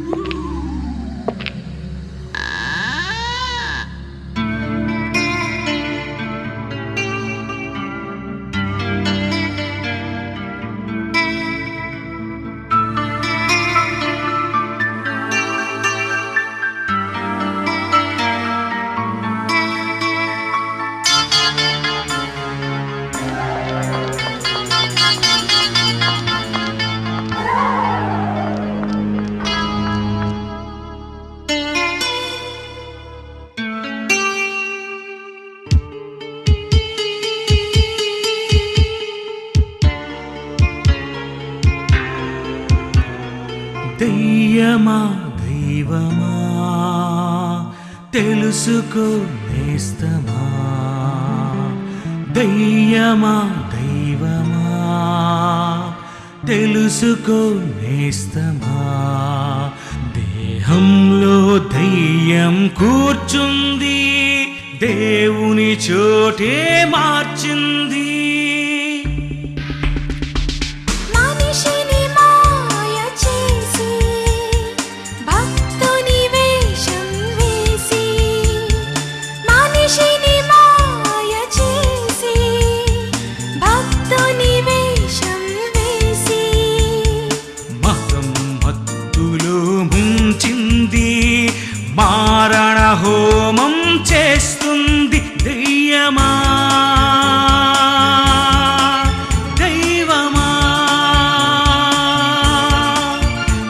Ooh. దెయ్యమా దైవమా తెలుసుకో నేస్తమా దయ్యమా దైవమా తెలుసుకో నేస్తమా దేహంలో దయ్యం కూర్చుంది దేవుని చోటే మార్చింది. ముంచింది మారణ హోమం చేస్తుంది దెయ్యమా. దైవమా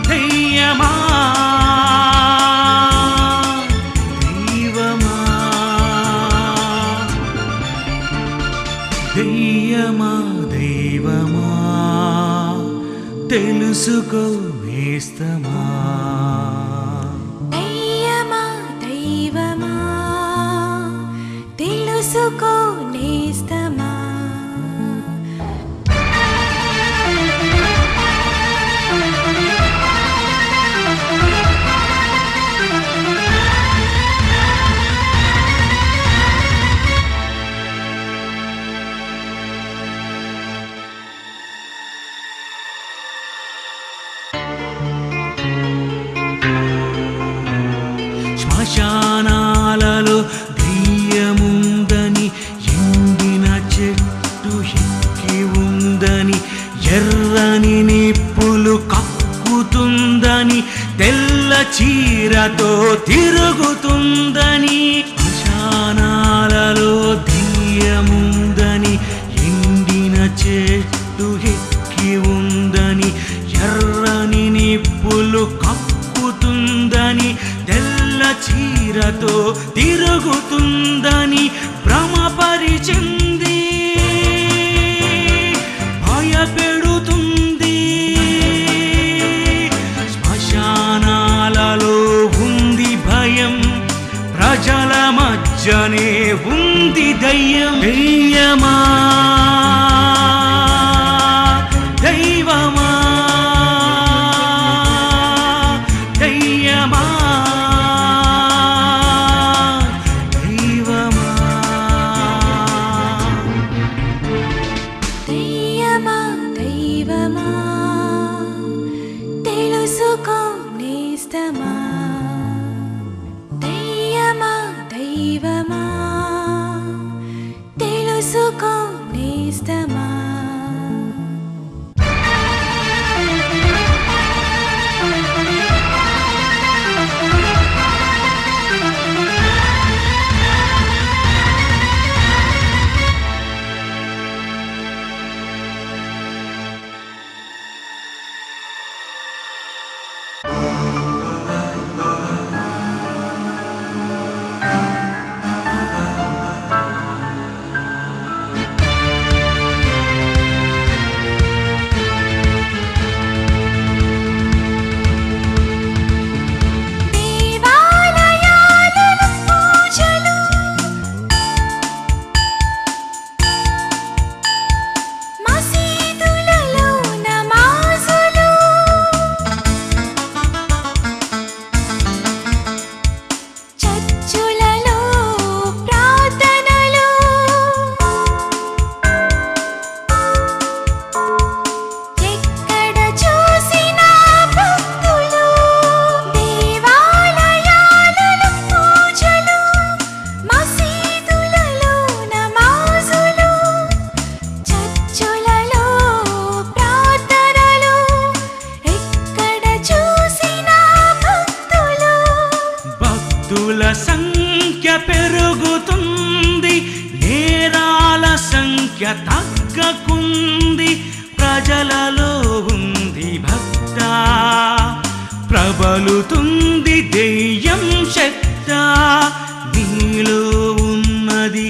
దెయ్యమా. దైవమా దెయ్యమా దైవమా తెలుసుకో నేస్తమా. చీరతో తిరుగుతుందని శానాలలో దెయ్యముందని ఎండిన చెట్టు ఎక్కి ఉందని ఎర్రని నిప్పులు కప్పుతుందని తెల్ల చీరతో తిరుగుతుందని భ్రమపరిచింది. ప్రజల మధ్యనే ఉంది దయ్యం. దయ్యమా పశువుల సంఖ్య పెరుగుతుంది నేరాల సంఖ్య తగ్గకుంది ప్రజలలో ఉంది భక్త. ప్రబలుతుంది దెయ్యం శక్త నీలో ఉన్నది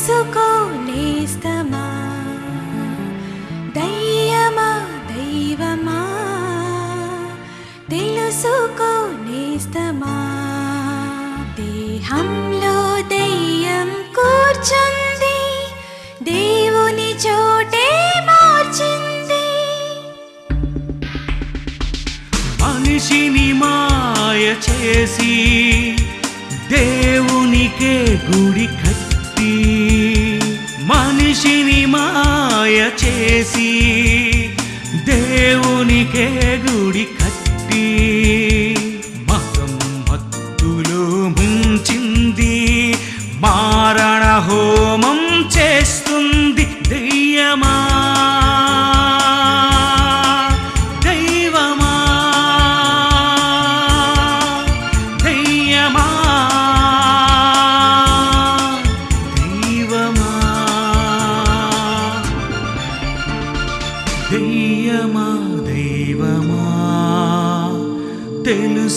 తెలుసుకో నేస్తమా దయ్యమా దైవమా? తెలుసుకో నేస్తమా దేహంలో దయ్యం కూర్చుంది దేవుని చోటే మార్చింది. మనిషిని మాయ చేసి మనిషిని మాయ చేసి దేవునికే గుడి కట్టి మతం మత్తులో ముంచింది మారణ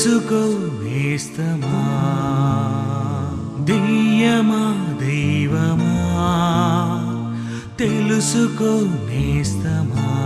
తెలుసుకో నేస్తమా? దెయ్యమా దైవమా? తెలుసుకో నేస్తమా?